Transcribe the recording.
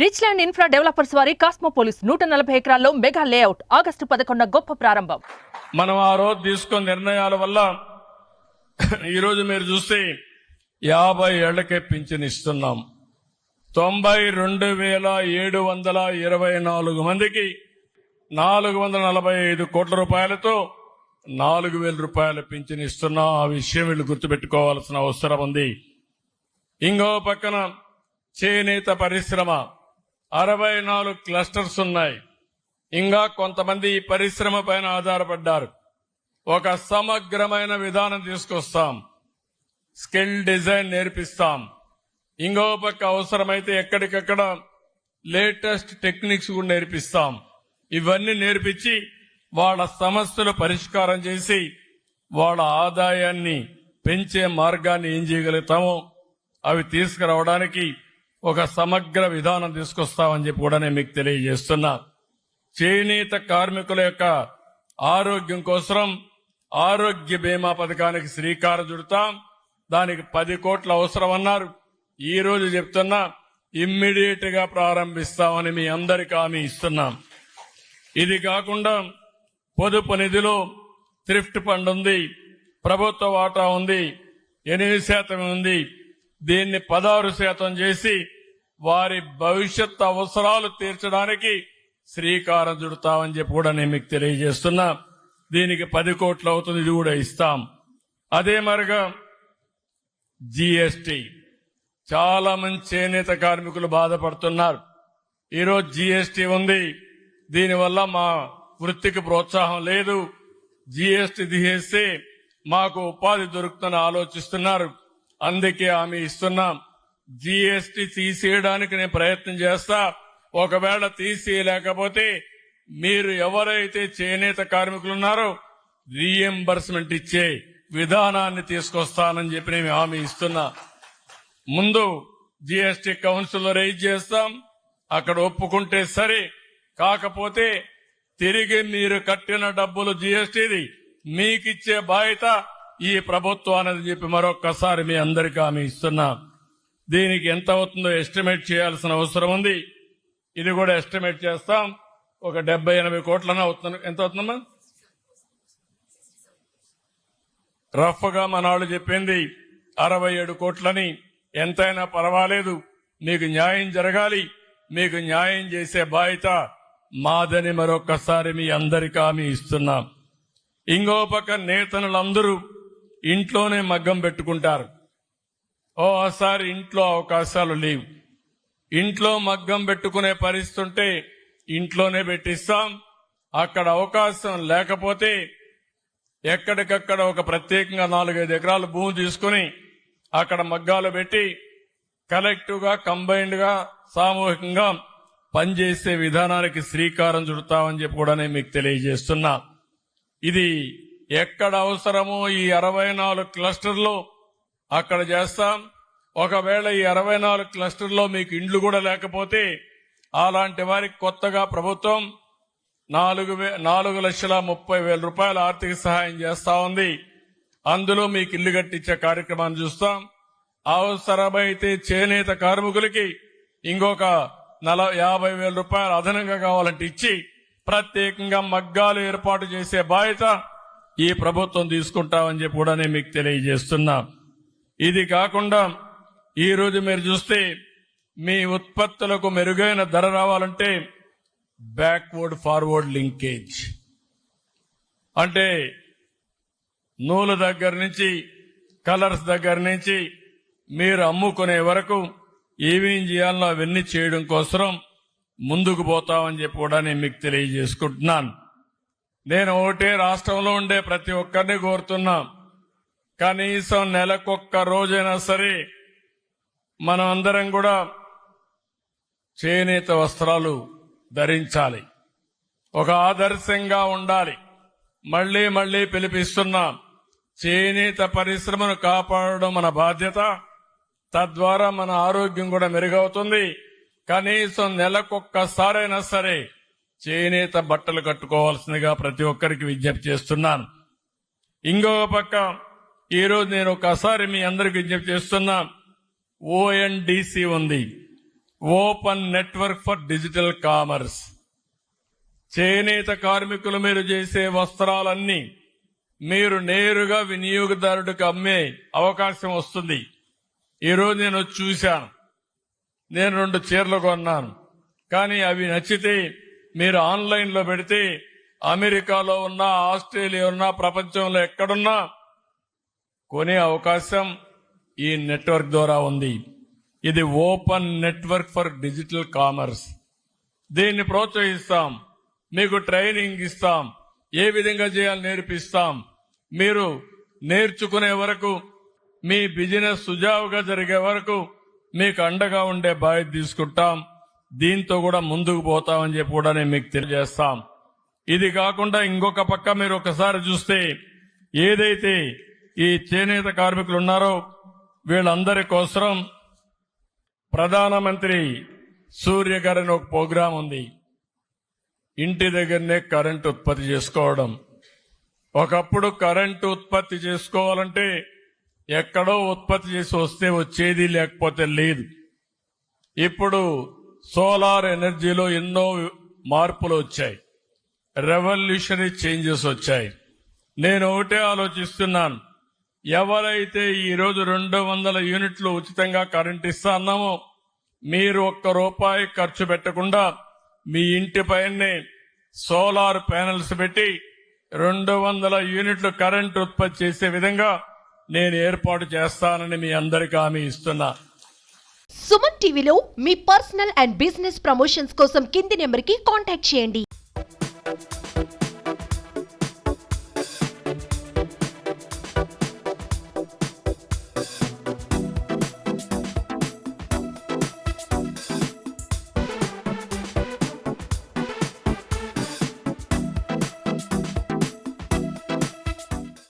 Rich land infra developers వారి కాస్మోపోలిస్ నూట నలభై ఎకరాల్లో మెగా లేఅవుట్ ఆగస్టు పదకొండు గొప్ప ప్రారంభం. మనం ఆ రోజు తీసుకున్న నిర్ణయాల వల్ల ఈరోజు మీరు చూస్తే యాభై ఏళ్ళకే పింఛన్ ఇస్తున్నాం. తొంభై రెండు వేల ఏడు వందల ఇరవై నాలుగు మందికి నాలుగు వందల నలభై ఐదు కోట్ల రూపాయలతో నాలుగు వేల రూపాయల పింఛన్ ఇస్తున్నాం. ఆ విషయం వీళ్ళు గుర్తుపెట్టుకోవాల్సిన అవసరం ఉంది. ఇంకో పక్కన చేనేత పరిశ్రమ అరవై నాలుగు క్లస్టర్స్ ఉన్నాయి. ఇంకా కొంతమంది ఈ పరిశ్రమ పైన ఆధారపడ్డారు. ఒక సమగ్రమైన విధానం తీసుకొస్తాం. స్కిల్ డిజైన్ నేర్పిస్తాం. ఇంకో పక్క అవసరమైతే ఎక్కడికక్కడ లేటెస్ట్ టెక్నిక్స్ కూడా నేర్పిస్తాం. ఇవన్నీ నేర్పించి వాళ్ళ సమస్యలు పరిష్కారం చేసి వాళ్ళ ఆదాయాన్ని పెంచే మార్గాన్ని ఏం చేయగలుగుతామో అవి తీసుకురావడానికి ఒక సమగ్ర విధానం తీసుకొస్తామని చెప్పి కూడా నేను మీకు తెలియజేస్తున్నా. చేనేత కార్మికుల యొక్క ఆరోగ్యం కోసం ఆరోగ్య బీమా పథకానికి శ్రీకారం చుడతాం. దానికి పది కోట్ల అవసరం అన్నారు. ఈ రోజు చెప్తున్నా ఇమ్మీడియట్గా ప్రారంభిస్తామని మీ అందరికి హామీ ఇస్తున్నాం. ఇది కాకుండా పొదుపు నిధిలో థ్రిఫ్ట్ ఫండ్ ఉంది ప్రభుత్వ వాటా ఉంది ఎనిమిది శాతం ఉంది. దీన్ని పదహారు శాతం చేసి వారి భవిష్యత్ అవసరాలు తీర్చడానికి శ్రీకారం చుడతామని చెప్పి కూడా నేను మీకు తెలియజేస్తున్నా. దీనికి పది కోట్లు అవుతుంది ఇది కూడా ఇస్తాం. అదే మరిగా జిఎస్టి. చాలా మంది చేనేత కార్మికులు బాధపడుతున్నారు. ఈరోజు జిఎస్టి ఉంది. దీనివల్ల మా వృత్తికి ప్రోత్సాహం లేదు. జిఎస్టి తీసేస్తే మాకు ఉపాధి దొరుకుతుందని ఆలోచిస్తున్నారు. అందుకే ఆమె ఇస్తున్నాం. జిఎస్టి తీసేయడానికి నేను ప్రయత్నం చేస్తా. ఒకవేళ తీసేయలేకపోతే మీరు ఎవరైతే చేనేత కార్మికులు ఉన్నారో రీఎంబర్స్మెంట్ ఇచ్చే విధానాన్ని తీసుకొస్తానని చెప్పి నేను హామీ ఇస్తున్నా. ముందు జిఎస్టి కౌన్సిల్ రైజ్ చేస్తాం. అక్కడ ఒప్పుకుంటే సరే. కాకపోతే తిరిగి మీరు కట్టిన డబ్బులు జిఎస్టిది మీకిచ్చే బాధ్యత ఈ ప్రభుత్వానికి చెప్పి మరొక్కసారి మీ అందరికీ హామీ ఇస్తున్నా. దీనికి ఎంత అవుతుందో ఎస్టిమేట్ చేయాల్సిన అవసరం ఉంది. ఇది కూడా ఎస్టిమేట్ చేస్తాం. ఒక డెబ్బై ఎనభై కోట్లన అవుతుంది ఎంత అవుతుందమ్మా? రఫ్గా మన వాళ్ళు చెప్పింది అరవై ఏడు కోట్లని. ఎంతైనా పర్వాలేదు. మీకు న్యాయం జరగాలి. మీకు న్యాయం చేసే బాధ్యత మాదని మరొకసారి మీ అందరికీ హామీ ఇస్తున్నాం. ఇంకో పక్క నేతనులందరూ ఇంట్లోనే మగ్గం పెట్టుకుంటారు. ఓసారి ఇంట్లో అవకాశాలు లేవు. ఇంట్లో మగ్గం పెట్టుకునే పరిస్థితి ఉంటే ఇంట్లోనే పెట్టిస్తాం. అక్కడ అవకాశం లేకపోతే ఎక్కడికక్కడ ఒక ప్రత్యేకంగా నాలుగైదు ఎకరాలు భూమి తీసుకుని అక్కడ మగ్గాలు పెట్టి కలెక్టివ్గా కంబైన్డ్గా సామూహికంగా పనిచేసే విధానానికి శ్రీకారం చుడతామని చెప్పి కూడా నేను మీకు తెలియజేస్తున్నా. ఇది ఎక్కడ అవసరమో ఈ అరవై నాలుగు క్లస్టర్లో అక్కడ చేస్తాం. ఒకవేళ ఈ అరవై నాలుగు క్లస్టర్లో మీకు ఇండ్లు కూడా లేకపోతే అలాంటి వారికి కొత్తగా ప్రభుత్వం నాలుగు వే నాలుగు లక్షల ముప్పై వేల రూపాయల ఆర్థిక సహాయం చేస్తా ఉంది. అందులో మీకు ఇల్లు కట్టించే కార్యక్రమాన్ని చూస్తాం. అవసరమైతే చేనేత కార్మికులకి ఇంకొక నల యాభై వేల రూపాయలు అదనంగా కావాలంటే ఇచ్చి ప్రత్యేకంగా మగ్గాలు ఏర్పాటు చేసే బాధ్యత ఈ ప్రభుత్వం తీసుకుంటామని చెప్పి కూడా నేను మీకు తెలియజేస్తున్నా. ఇది కాకుండా ఈ రోజు మీరు చూస్తే మీ ఉత్పత్తులకు మెరుగైన ధర రావాలంటే బ్యాక్వర్డ్ ఫార్వర్డ్ లింకేజ్ అంటే నూలు దగ్గర నుంచి కలర్స్ దగ్గర నుంచి మీరు అమ్ముకునే వరకు ఏమేం చేయాలో అవన్నీ చేయడం కోసం ముందుకు పోతామని చెప్పి కూడా నేను మీకు తెలియజేసుకుంటున్నాను. నేను ఒకటే రాష్ట్రంలో ఉండే ప్రతి ఒక్కరిని కోరుతున్నా. కనీసం నెలకొక్క రోజైనా సరే మనం అందరం కూడా చేనేత వస్త్రాలు ధరించాలి. ఒక ఆదర్శంగా ఉండాలి. మళ్ళీ మళ్ళీ పిలిపిస్తున్నాం. చేనేత పరిశ్రమను కాపాడడం మన బాధ్యత. తద్వారా మన ఆరోగ్యం కూడా మెరుగవుతుంది. కనీసం నెలకొక్కసారైనా సరే చేనేత బట్టలు కట్టుకోవాల్సిందిగా ప్రతి ఒక్కరికి విజ్ఞప్తి చేస్తున్నాను. ఇంకొక పక్క ఈరోజు నేను ఒకసారి మీ అందరికి విజ్ఞప్తి చేస్తున్నా. ఓఎన్డిసి ఉంది. Open network for digital commerce చేనేత కార్మికులు మీరు చేసే వస్త్రాలన్నీ మీరు నేరుగా వినియోగదారుడికి అమ్మే అవకాశం వస్తుంది. ఈరోజు నేను చూశాను. నేను రెండు చీరలు కొన్నాను. కానీ అవి నచ్చితే మీరు ఆన్లైన్లో పెడితే అమెరికాలో ఉన్నా ఆస్ట్రేలియా ఉన్నా ప్రపంచంలో ఎక్కడున్నా కొనే అవకాశం ఈ నెట్వర్క్ ద్వారా ఉంది. ఇది open network for digital commerce. దీన్ని ప్రోత్సహిస్తాం. మీకు ట్రైనింగ్ ఇస్తాం. ఏ విధంగా చేయాలి నేర్పిస్తాం. మీరు నేర్చుకునే వరకు మీ బిజినెస్ సుజావుగా జరిగే వరకు మీకు అండగా ఉండే బాధ్యత తీసుకుంటాం. దీంతో కూడా ముందుకు పోతామని చెప్పి కూడా నేను మీకు తెలియజేస్తాం. ఇది కాకుండా ఇంకొక పక్క మీరు ఒకసారి చూస్తే ఏదైతే ఈ చేనేత కార్మికులు ఉన్నారో వీళ్ళందరి కోసం ప్రధానమంత్రి సూర్య గారిని ఒక ప్రోగ్రాం ఉంది. ఇంటి దగ్గరనే కరెంట్ ఉత్పత్తి చేసుకోవడం. ఒకప్పుడు కరెంటు ఉత్పత్తి చేసుకోవాలంటే ఎక్కడో ఉత్పత్తి చేసి వస్తే వచ్చేది లేకపోతే లేదు. ఇప్పుడు సోలార్ ఎనర్జీలో ఎన్నో మార్పులు వచ్చాయి. రెవల్యూషనరీ చేంజెస్ వచ్చాయి. నేను ఒకటే ఆలోచిస్తున్నాను. ఎవరైతే ఈరోజు రెండు వందల యూనిట్లు ఉచితంగా కరెంట్ ఇస్తా అన్నామో మీరు ఒక్క రూపాయి ఖర్చు పెట్టకుండా మీ ఇంటి పైనే సోలార్ ప్యానెల్స్ పెట్టి రెండు వందల యూనిట్లు కరెంట్ ఉత్పత్తి చేసే విధంగా నేను ఏర్పాటు చేస్తానని మీ అందరికీ హామీ ఇస్తున్నా. సుమన్ టీవీలో మీ పర్సనల్ అండ్ బిజినెస్ ప్రమోషన్స్ కోసం కింది నెంబర్కి కాంటాక్ట్ చేయండి.